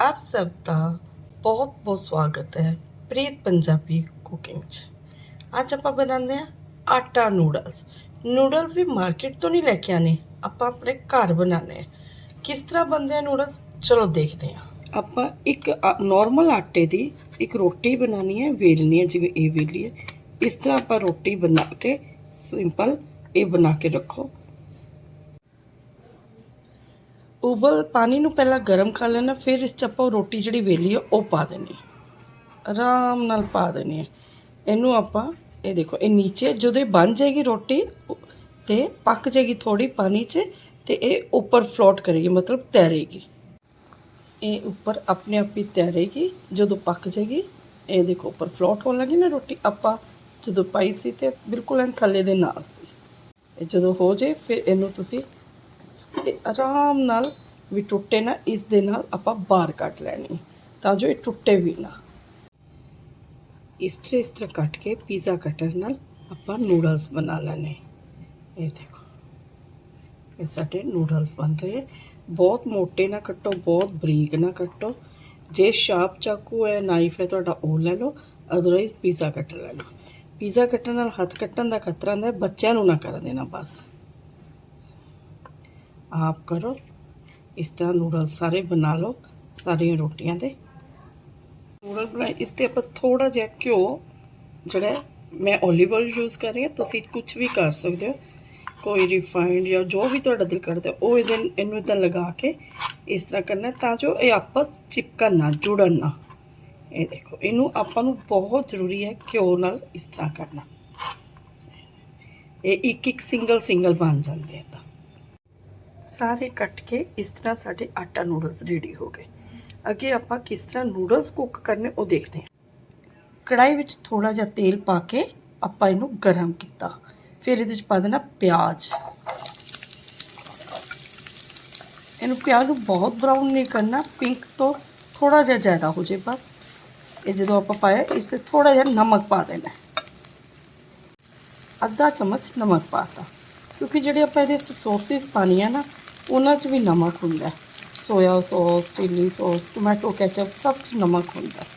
ਆਪ ਸਭ ਦਾ ਬਹੁਤ ਬਹੁਤ ਸਵਾਗਤ ਹੈ ਪ੍ਰੀਤ ਪੰਜਾਬੀ ਕੁਕਿੰਗ 'ਚ। ਅੱਜ ਆਪਾਂ ਬਣਾਉਂਦੇ ਆ ਆਟਾ ਨੂਡਲਸ ਨੂਡਲਸ ਵੀ ਮਾਰਕੀਟ ਤੋਂ ਨਹੀਂ ਲੈ ਕੇ ਆਨੇ ਆਪਾਂ ਆਪਣੇ ਘਰ ਬਣਾਉਣੇ ਆ ਕਿਸ ਤਰ੍ਹਾਂ ਬਣਦੇ ਆ ਨੂਡਲਸ ਚਲੋ ਦੇਖਦੇ ਆ ਆਪਾਂ ਇੱਕ ਨਾਰਮਲ ਆਟੇ ਦੀ ਇੱਕ ਰੋਟੀ ਬਣਾਉਣੀ ਹੈ, ਵੇਲਣੀ ਹੈ, ਜਿਵੇਂ ਇਹ ਵੇਲੀ ਹੈ। ਇਸ ਤਰ੍ਹਾਂ ਆਪਾਂ ਰੋਟੀ ਬਣਾ ਕੇ ਸਿੰਪਲ ਇਹ ਬਣਾ ਕੇ ਰੱਖੋ। ਉਬਲ ਪਾਣੀ ਨੂੰ ਪਹਿਲਾਂ ਗਰਮ ਕਰ ਲੈਣਾ, ਫਿਰ ਇਸ 'ਚ ਆਪਾਂ ਉਹ ਰੋਟੀ ਜਿਹੜੀ ਵੇਲੀ ਆ, ਉਹ ਪਾ ਦੇਣੀ ਆਰਾਮ ਨਾਲ ਪਾ ਦੇਣੀ ਹੈ। ਇਹਨੂੰ ਆਪਾਂ, ਇਹ ਦੇਖੋ, ਇਹ ਨੀਚੇ ਜਦੋਂ ਇਹ ਬਣ ਜਾਏਗੀ ਰੋਟੀ, ਤੇ ਪੱਕ ਜਾਏਗੀ ਥੋੜੀ ਪਾਣੀ 'ਚ, ਤੇ ਇਹ ਉੱਪਰ ਫਲੋਟ ਕਰੇਗੀ, ਮਤਲਬ ਤੈਰੇਗੀ। ਇਹ ਉੱਪਰ ਆਪਣੇ ਆਪ ਹੀ ਤੈਰੇਗੀ, ਜਦੋਂ ਪੱਕ ਜਾਏਗੀ, ਇਹ ਦੇਖੋ, ਉੱਪਰ ਫਲੋਟ ਹੋਣ ਲੱਗੀ ਨਾ ਰੋਟੀ, ਆਪਾਂ ਜਦੋਂ ਪਾਈ ਸੀ ਤੇ ਬਿਲਕੁਲ ਐਨ ਥੱਲੇ ਦੇ ਨਾਲ ਸੀ। ਇਹ ਜਦੋਂ ਹੋ ਜਾਏ, ਫਿਰ ਇਹਨੂੰ ਤੁਸੀਂ ਤੇ ਆਰਾਮ ਨਾਲ ਵੀ ਟੁੱਟੇ ਨਾ ਇਸ ਦੇ ਨਾਲ ਆਪਾਂ ਬਾਹਰ ਕੱਢ ਲੈਣੀ ਤਾਂ ਜੋ ਇਹ ਟੁੱਟੇ ਵੀ ਨਾ ਇਸ ਤਰ੍ਹਾਂ ਇਸ ਤਰ੍ਹਾਂ ਕੱਟ ਕੇ ਪੀਜ਼ਾ ਕਟਰ ਨਾਲ ਆਪਾਂ ਨੂਡਲਸ ਬਣਾ ਲੈਣੇ ਇਹ ਦੇਖੋ ਇਹ ਸਾਡੇ ਨੂਡਲਸ ਬਣ ਰਹੇ ਬਹੁਤ ਮੋਟੇ ਨਾ ਕੱਟੋ ਬਹੁਤ ਬਰੀਕ ਨਾ ਕੱਟੋ ਜੇ ਸ਼ਾਰਪ ਚਾਕੂ ਹੈ ਨਾਈਫ ਹੈ ਤੁਹਾਡਾ ਉਹ ਲੈ ਲਓ ਅਦਰਵਾਈਜ਼ ਪੀਜ਼ਾ ਕਟਰ ਲੈ ਲਓ ਪੀਜ਼ਾ ਕੱਟਣ ਨਾਲ ਹੱਥ ਕੱਟਣ ਦਾ ਖਤਰਾ ਹੁੰਦਾ ਹੈ ਬੱਚਿਆਂ ਨੂੰ ਨਾ ਕਰ ਦੇਣਾ ਬਸ ਆਪ ਕਰੋ। ਇਸ ਤਰ੍ਹਾਂ ਨੂਡਲ ਸਾਰੇ ਬਣਾ ਲਓ, ਸਾਰੀਆਂ ਰੋਟੀਆਂ ਦੇ। ਨੂਡਲ ਬਣਾਏ ਇਸ ਤੇ ਆਪਾਂ ਥੋੜਾ ਜਿਹਾ ਘਿਓ, ਜਿਹੜਾ ਮੈਂ 올ਿਵ ਆਇਲ ਯੂਜ਼ ਕਰ ਰਹੀ ਹਾਂ, ਤੁਸੀਂ ਕੁਝ ਵੀ ਕਰ ਸਕਦੇ ਹੋ। ਕੋਈ ਰਿਫਾਈਨਡ ਜਾਂ ਜੋ ਵੀ ਤੁਹਾਡਾ ਦਿਲ ਕਰਦਾ, ਉਹ ਇਹਦੇ ਇਹਨੂੰ ਇਦਾਂ ਲਗਾ ਕੇ ਇਸ ਤਰ੍ਹਾਂ ਕਰਨਾ, ਤਾਂ ਜੋ ਇਹ ਆਪਸ ਚਿਪਕਣ ਨਾ, ਜੁੜਨ ਨਾ। ਇਹ ਦੇਖੋ, ਇਹਨੂੰ ਆਪਾਂ ਨੂੰ ਬਹੁਤ ਜ਼ਰੂਰੀ ਹੈ ਘਿਓ ਨਾਲ ਇਸ ਤਰ੍ਹਾਂ ਕਰਨਾ। ਇਹ ਇੱਕ ਇੱਕ ਸਿੰਗਲ ਸਿੰਗਲ ਬਣ ਜਾਂਦੇ ਆ ਤਾਂ। ਸਾਰੇ ਕੱਟ ਕੇ ਇਸ ਤਰ੍ਹਾਂ ਸਾਡੇ ਆਟਾ ਨੂਡਲਸ ਰੈਡੀ ਹੋ ਗਏ। ਅੱਗੇ ਆਪਾਂ ਕਿਸ ਤਰ੍ਹਾਂ ਨੂਡਲਸ ਕੁੱਕ ਕਰਨੇ ਉਹ ਦੇਖਦੇ ਹਾਂ। ਕੜਾਈ ਵਿੱਚ ਥੋੜਾ ਜਿਹਾ ਤੇਲ ਪਾ ਕੇ ਆਪਾਂ ਇਹਨੂੰ ਗਰਮ ਕੀਤਾ। ਫਿਰ ਇਹਦੇ ਵਿੱਚ ਪਾ ਦੇਣਾ ਪਿਆਜ਼। ਇਹਨੂੰ ਪਿਆਜ਼ ਨੂੰ ਬਹੁਤ ਬਰਾਊਨ ਨਹੀਂ ਕਰਨਾ ਪਿੰਕ ਤੋਂ ਥੋੜਾ ਜਿਹਾ ਜ਼ਿਆਦਾ ਹੋ ਜੇ ਬਸ। ਇਹ ਜਦੋਂ ਆਪਾਂ ਪਾਇਆ, ਇਸ ਤੇ ਥੋੜਾ ਜਿਹਾ ਨਮਕ ਪਾ ਦੇਣਾ। ਅੱਧਾ ਚਮਚ ਨਮਕ ਪਾਤਾ ਕਿਉਂਕਿ ਜਿਹੜੇ ਆਪਾਂ ਇਹਦੇ ਵਿੱਚ ਸੌਸਿਸ ਹੈ ਨਾ ਉਹਨਾਂ 'ਚ ਵੀ ਨਮਕ ਹੁੰਦਾ ਹੈ soya sauce chilli sauce tomato ketchup ਸਭ 'ਚ ਨਮਕ ਹੁੰਦਾ ਹੈ।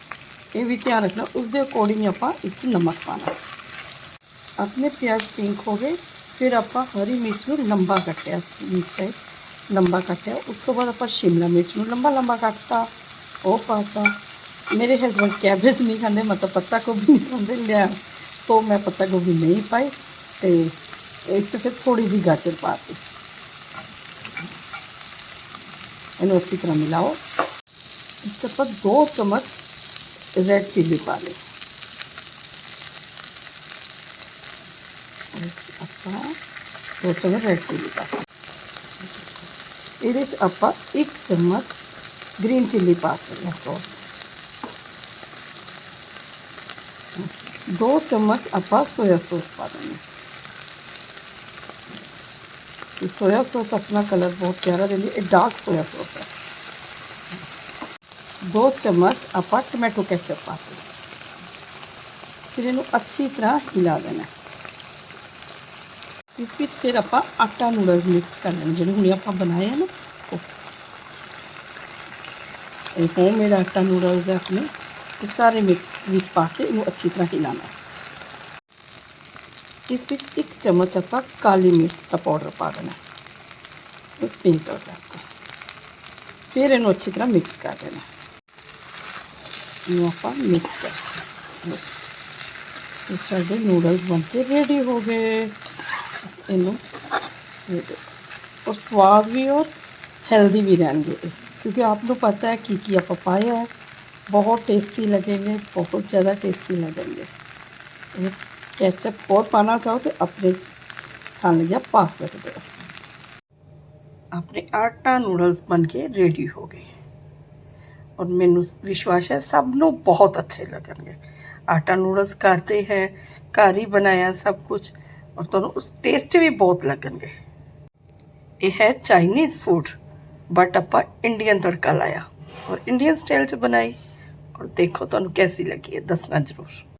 ਇਹ ਵੀ ਧਿਆਨ ਰੱਖਣਾ ਉਸ ਦੇ ਅਕੋਰਡਿੰਗ ਆਪਾਂ ਇਸ 'ਚ ਨਮਕ ਪਾਣਾ ਆਪਣੇ ਪਿਆਜ਼ ਪਿੰਕ ਹੋ ਗਏ ਫਿਰ ਆਪਾਂ ਹਰੀ ਮਿਰਚ ਨੂੰ ਲੰਬਾ ਕੱਟਿਆ ਸੀ ਤੇ ਲੰਬਾ ਕੱਟਿਆ ਉਸ ਤੋਂ ਬਾਅਦ ਆਪਾਂ ਸ਼ਿਮਲਾ ਮਿਰਚ ਨੂੰ ਲੰਬਾ ਲੰਬਾ ਕੱਟਤਾ ਉਹ ਪਾਤਾ ਮੇਰੇ ਹਸਬੰਦ ਕੈਬੇਜ ਨਹੀਂ ਖਾਂਦੇ ਮਤਲਬ ਪੱਤਾ ਗੋਭੀ ਨਹੀਂ ਖਾਂਦੇ ਲਿਆ ਸੋ ਮੈਂ ਪੱਤਾ ਗੋਭੀ ਨਹੀਂ ਪਾਈ ਤੇ ਇਸ ਤੇ ਫਿਰ ਥੋੜੀ ਜਿਹੀ ਗਾਜਰ इन्हें अच्छी तरह मिलाओ। चपक दो चम्मच रेड चिल्ली पाउडर दो चम्मच रेड चिल्ली पाउडर ये आप एक चम्मच ग्रीन चिल्ली पाउडर सॉस दो चम्मच आप सोया सॉस पा हैं। ਸੌਸ ਆਪਣਾ ਕਲਰ ਬਹੁਤ ਪਿਆਰਾ ਦਿੰਦੀ ਹੈ ਇਹ ਡਾਰਕ ਸੋਇਆ ਸੌਸ ਹੈ ਦੋ ਚਮਚ ਆਪਾਂ ਟੋਮੈਟੋ ਕੈਚਅਪ ਪਾ ਕੇ ਫਿਰ ਇਹਨੂੰ ਅੱਛੀ ਤਰ੍ਹਾਂ ਹਿਲਾ ਦੇਣਾ ਇਸ ਵਿੱਚ ਫਿਰ ਆਪਾਂ ਆਟਾ ਨੂਡਲਸ ਮਿਕਸ ਕਰ ਲੈਣੇ ਜਿਹੜੇ ਹੁਣੇ ਆਪਾਂ ਬਣਾਏ ਆ ਨਾ ਉਹ ਇਹ ਹੋਮਮੇਡ ਆਟਾ ਨੂਡਲਸ ਹੈ ਆਪਣੇ ਇਹ ਸਾਰੇ ਮਿਕਸ ਵਿੱਚ ਪਾ ਕੇ ਇਹਨੂੰ ਅੱਛੀ ਤਰ੍ਹਾਂ ਹਿਲਾਣਾ इसमें एक चम्मच आपका काली मिर्च का पाउडर पा देना है स्पिन कर देते हैं फिर इन अच्छी तरह मिक्स कर देना आप मिक्स कर इस साढ़े नूडल्स बन के रेडी हो गए इन और स्वाद भी और हेल्दी भी रहेंगे क्योंकि आप लोग पता है कि की आप पाया है बहुत टेस्टी लगेंगे बहुत ज़्यादा टेस्टी लगेंगे ये केचप और पाना चाहो तो अपने खाने या पा सकते हो अपने आटा ਨੂਡਲਸ ਬਣ ਕੇ ਰੈਡੀ ਹੋ ਗਏ ਔਰ ਮੈਨੂੰ ਵਿਸ਼ਵਾਸ ਹੈ ਸਭ ਨੂੰ ਬਹੁਤ ਅੱਛੇ ਲੱਗਣਗੇ ਆਟਾ ਨੂਡਲਸ ਕਰਦੇ ਹੈ ਘਰ ਹੀ ਬਣਾਇਆ ਸਭ ਕੁਝ ਔਰ ਤੁਹਾਨੂੰ ਉਸ ਟੇਸਟ ਵੀ ਬਹੁਤ ਲੱਗਣਗੇ ਇਹ ਹੈ ਚਾਈਨੀਜ਼ ਫੂਡ ਬਟ ਆਪਾਂ ਇੰਡੀਅਨ ਤੜਕਾ ਲਾਇਆ ਔਰ ਇੰਡੀਅਨ ਸਟਾਈਲ ਚ ਬਣਾਈ ਔਰ ਦੇਖੋ ਤੁਹਾਨੂੰ ਕੈਸੀ ਲੱਗੀ ਹੈ ਦੱਸਣਾ ਜ਼ਰੂਰ